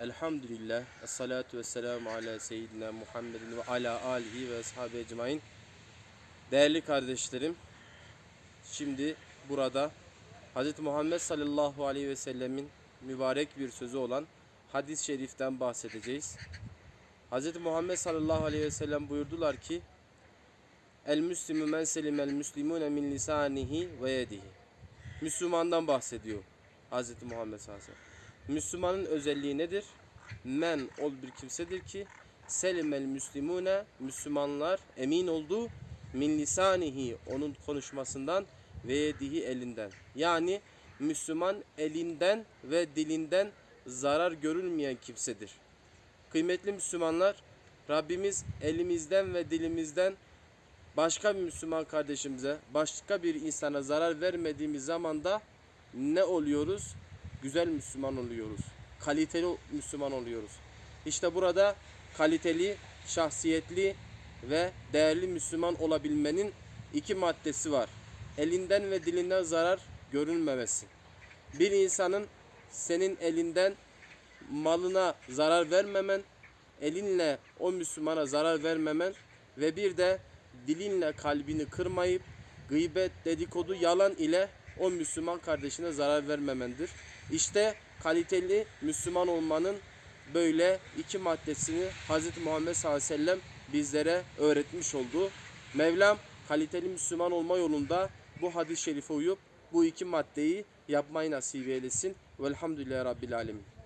Elhamdülillah. Esselatu vesselamu ala seyyidina Muhammedin ve ala alihi ve ashabi ecmain. Değerli kardeşlerim, şimdi burada Hz. Muhammed sallallahu aleyhi ve sellemin mübarek bir sözü olan hadis-i şeriften bahsedeceğiz. Hz. Muhammed sallallahu aleyhi ve sellem buyurdular ki El müslimü men selimel müslimune min lisanihi ve yedihi. Müslümandan bahsediyor Hz. Muhammed sallallahu aleyhi ve sellem. Müslümanın özelliği nedir? Men ol bir kimsedir ki selimel müslimune Müslümanlar emin oldu min lisanihi onun konuşmasından ve yedihi elinden. Yani Müslüman elinden ve dilinden zarar görülmeyen kimsedir. Kıymetli Müslümanlar, Rabbimiz elimizden ve dilimizden başka bir Müslüman kardeşimize, başka bir insana zarar vermediğimiz zaman da ne oluyoruz? Güzel Müslüman oluyoruz. Kaliteli Müslüman oluyoruz. İşte burada kaliteli, şahsiyetli ve değerli Müslüman olabilmenin iki maddesi var. Elinden ve dilinden zarar görülmemesi. Bir insanın senin elinden malına zarar vermemen, elinle o Müslümana zarar vermemen ve bir de dilinle kalbini kırmayıp gıybet, dedikodu, yalan ile o Müslüman kardeşine zarar vermemendir. İşte kaliteli Müslüman olmanın böyle iki maddesini Hz. Muhammed sallallahu aleyhi ve sellem bizlere öğretmiş oldu. Mevlam kaliteli Müslüman olma yolunda bu hadis-i şerife uyup bu iki maddeyi yapmayı nasip eylesin. Velhamdülillahi Rabbil Alemin.